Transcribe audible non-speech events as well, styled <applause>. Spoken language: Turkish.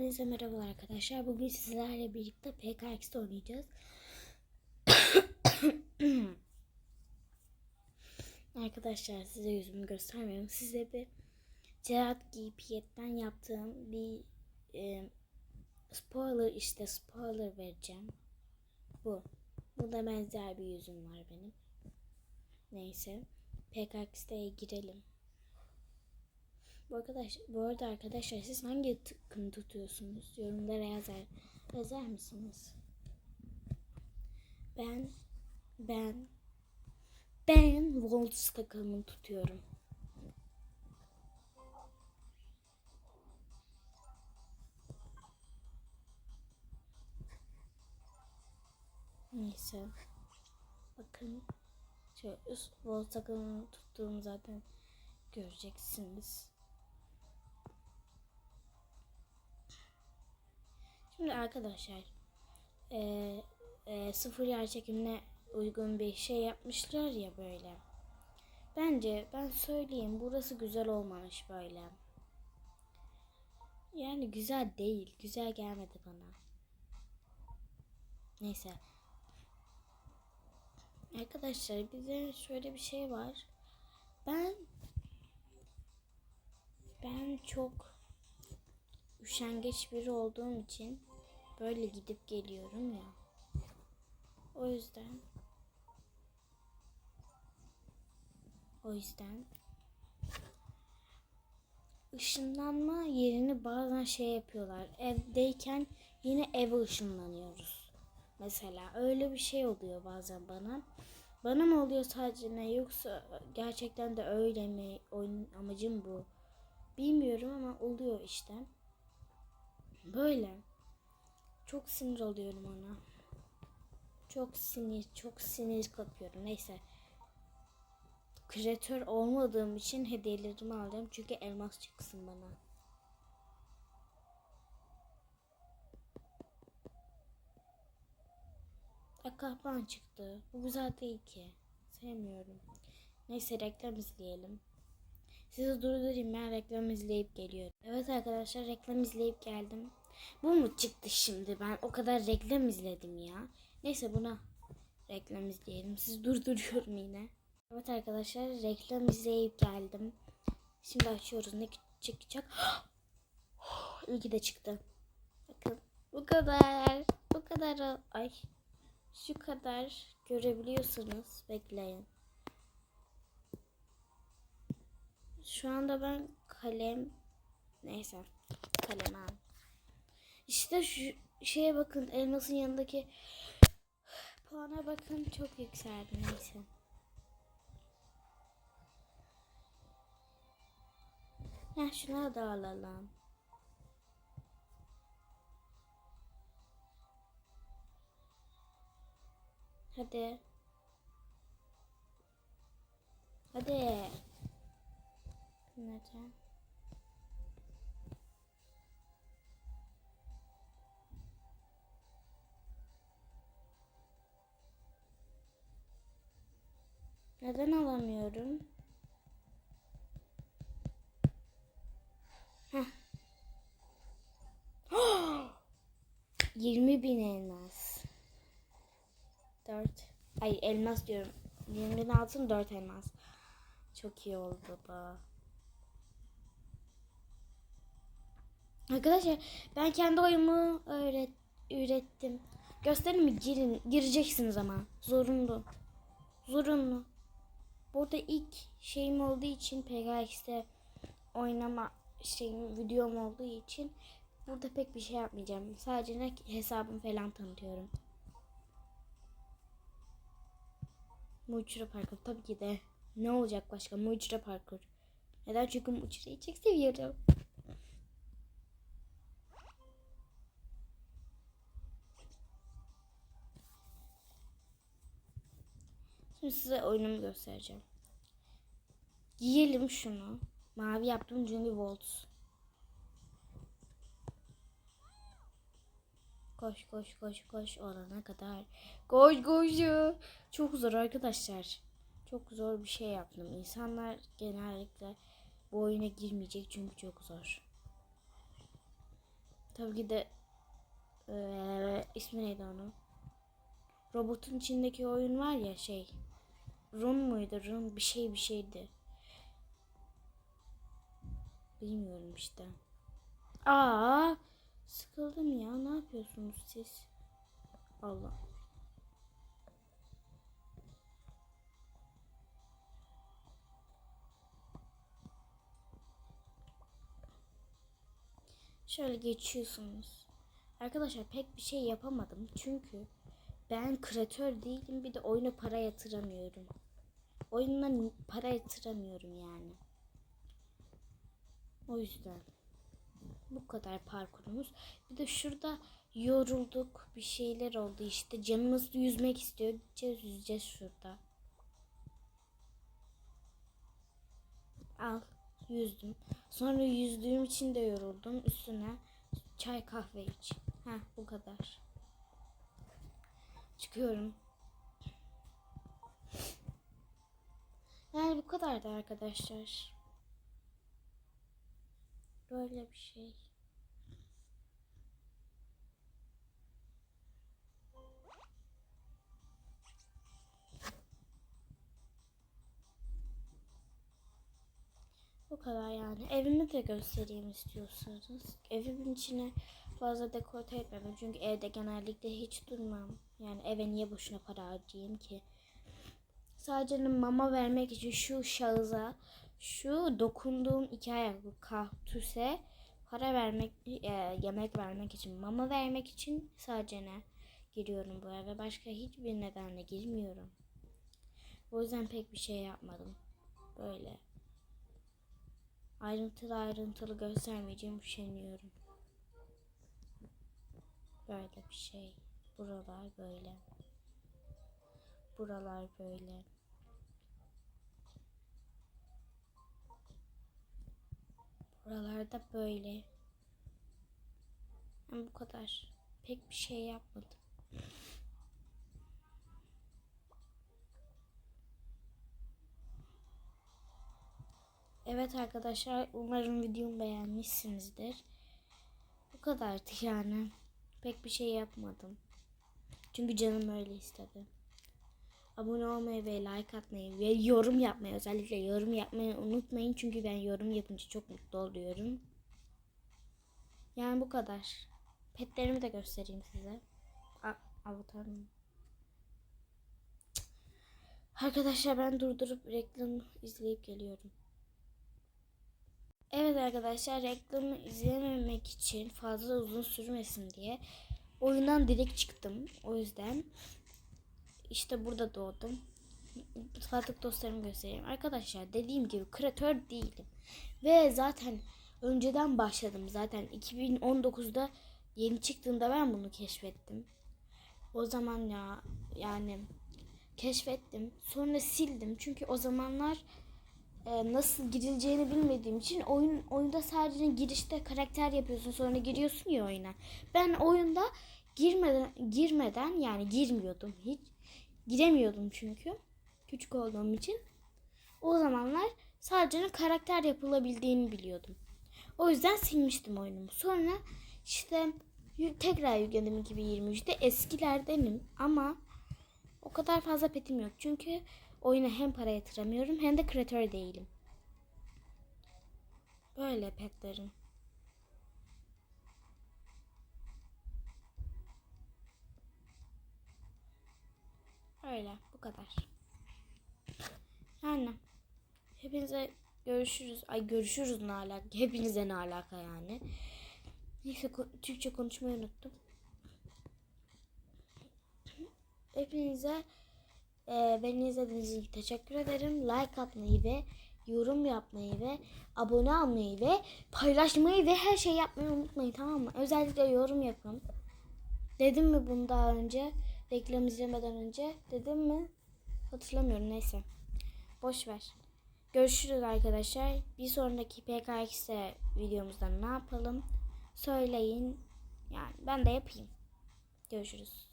Hepinize merhabalar arkadaşlar. Bugün sizlerle birlikte PKX'de oynayacağız. <coughs> arkadaşlar size yüzümü göstermiyorum. Size bir Cerat Giypiyet'ten yaptığım bir e, spoiler işte spoiler vereceğim. Bu. Buna benzer bir yüzüm var benim. Neyse. PKX'de girelim. Bu arkadaş, bu arada arkadaşlar siz hangi takım tutuyorsunuz? Yorumlara yazar, yazar mısınız? Ben ben ben Wolves takımını tutuyorum. Neyse. Bakın. Şöyle üst Wolves takımını tuttuğumu zaten göreceksiniz. Şimdi arkadaşlar e, e, sıfır yer çekimine uygun bir şey yapmışlar ya böyle. Bence ben söyleyeyim burası güzel olmamış böyle. Yani güzel değil. Güzel gelmedi bana. Neyse. Arkadaşlar bir de şöyle bir şey var. Ben ben çok üşengeç biri olduğum için böyle gidip geliyorum ya. O yüzden o yüzden ışınlanma yerini bazen şey yapıyorlar. Evdeyken yine eve ışınlanıyoruz. Mesela öyle bir şey oluyor bazen bana. Bana mı oluyor sadece ne yoksa gerçekten de öyle mi? Oyun amacım bu. Bilmiyorum ama oluyor işte. Böyle. Çok sinir oluyorum ona. Çok sinir, çok sinir kapıyorum. Neyse. Kreatör olmadığım için hediyelerimi alacağım. Çünkü elmas çıksın bana. Kahpan çıktı. Bu güzel değil ki. Sevmiyorum. Neyse reklam izleyelim. Sizi durdurayım ben reklam izleyip geliyorum. Evet arkadaşlar reklam izleyip geldim. Bu mu çıktı şimdi ben o kadar reklam izledim ya. Neyse buna reklam izleyelim. Sizi durduruyorum yine. Evet arkadaşlar reklam izleyip geldim. Şimdi açıyoruz ne çıkacak. <gasps> İyi de çıktı. Bakın bu kadar. Bu kadar. Ay şu kadar görebiliyorsunuz. Bekleyin. Şu anda ben kalem neyse kalem al. İşte şu şeye bakın elmasın yanındaki puana bakın çok yükseldi neyse. Ya şuna da alalım. Hadi. Hadi. Neden? Neden alamıyorum? Heh. <gasps> 20 bin elmas. 4. Ay elmas diyorum. 20 bin altın 4 elmas. Çok iyi oldu bu. Arkadaşlar ben kendi oyumu öğret ürettim. Göstereyim mi? Girin. Gireceksiniz ama. Zorunlu. Zorunlu. Burada ilk şeyim olduğu için PKX'de oynama şeyim videom olduğu için burada pek bir şey yapmayacağım. Sadece ne hesabım falan tanıtıyorum. Mucra parkur tabii ki de. Ne olacak başka? Mucra parkur. Neden? Çünkü Mucra'yı çok seviyorum. Şimdi size oyunumu göstereceğim. Giyelim şunu. Mavi yaptım çünkü Volts. Koş koş koş koş olana kadar. Koş koş. Çok zor arkadaşlar. Çok zor bir şey yaptım. İnsanlar genellikle bu oyuna girmeyecek çünkü çok zor. Tabii ki de eee ismi neydi onun? Robotun içindeki oyun var ya şey. Run muydu? Run bir şey bir şeydi. Bilmiyorum işte. Aa, sıkıldım ya. Ne yapıyorsunuz siz? Allah. Şöyle geçiyorsunuz. Arkadaşlar pek bir şey yapamadım çünkü ben kreatör değilim bir de oyuna para yatıramıyorum. Oyundan para yatıramıyorum yani. O yüzden bu kadar parkurumuz. Bir de şurada yorulduk. Bir şeyler oldu işte. Canımız yüzmek istiyor. Gideceğiz yüzeceğiz şurada. Al yüzdüm. Sonra yüzdüğüm için de yoruldum. Üstüne çay kahve iç. Ha bu kadar. Çıkıyorum. Yani bu kadardı arkadaşlar. Böyle bir şey. Bu kadar yani. Evimi de göstereyim istiyorsanız. Evimin içine fazla dekolte etmedim. Çünkü evde genellikle hiç durmam. Yani eve niye boşuna para harcayayım ki? Sadece mama vermek için şu şahıza, şu dokunduğum iki ayaklı kaktüse para vermek, e, yemek vermek için, mama vermek için sadece ne giriyorum bu eve. Başka hiçbir nedenle girmiyorum. O yüzden pek bir şey yapmadım. Böyle. Ayrıntılı ayrıntılı göstermeyeceğim üşeniyorum. Böyle bir şey. Buralar böyle. Buralar böyle. Buralarda böyle. Ben bu kadar. Pek bir şey yapmadım. Evet arkadaşlar umarım videomu beğenmişsinizdir. Bu kadardı yani. Pek bir şey yapmadım. Çünkü canım öyle istedi. Abone olmayı ve like atmayı ve yorum yapmayı özellikle yorum yapmayı unutmayın. Çünkü ben yorum yapınca çok mutlu oluyorum. Yani bu kadar. Petlerimi de göstereyim size. A avatar mı? Arkadaşlar ben durdurup reklam izleyip geliyorum. Evet arkadaşlar reklamı izlememek için fazla uzun sürmesin diye oyundan direkt çıktım. O yüzden işte burada doğdum. Sadık dostlarımı göstereyim. Arkadaşlar dediğim gibi kreatör değilim. Ve zaten önceden başladım. Zaten 2019'da yeni çıktığında ben bunu keşfettim. O zaman ya yani keşfettim. Sonra sildim. Çünkü o zamanlar e, nasıl girileceğini bilmediğim için oyun oyunda sadece girişte karakter yapıyorsun sonra giriyorsun ya oyuna. Ben oyunda girmeden girmeden yani girmiyordum hiç. Giremiyordum çünkü küçük olduğum için. O zamanlar sadece karakter yapılabildiğini biliyordum. O yüzden silmiştim oyunumu. Sonra işte tekrar yükledim 2023'te. Eskilerdenim ama o kadar fazla petim yok. Çünkü oyuna hem para yatıramıyorum hem de kreatör değilim. Böyle petlerim. Öyle bu kadar. Yani hepinize görüşürüz. Ay görüşürüz ne alaka? Hepinize ne alaka yani? Neyse Türkçe konuşmayı unuttum. Hepinize e, beni izlediğiniz için teşekkür ederim. Like atmayı ve yorum yapmayı ve abone olmayı ve paylaşmayı ve her şey yapmayı unutmayın tamam mı? Özellikle yorum yapın. Dedim mi bunu daha önce? Reklam izlemeden önce. Dedim mi? Hatırlamıyorum neyse. Boş ver. Görüşürüz arkadaşlar. Bir sonraki PKX videomuzda ne yapalım? Söyleyin. Yani ben de yapayım. Görüşürüz.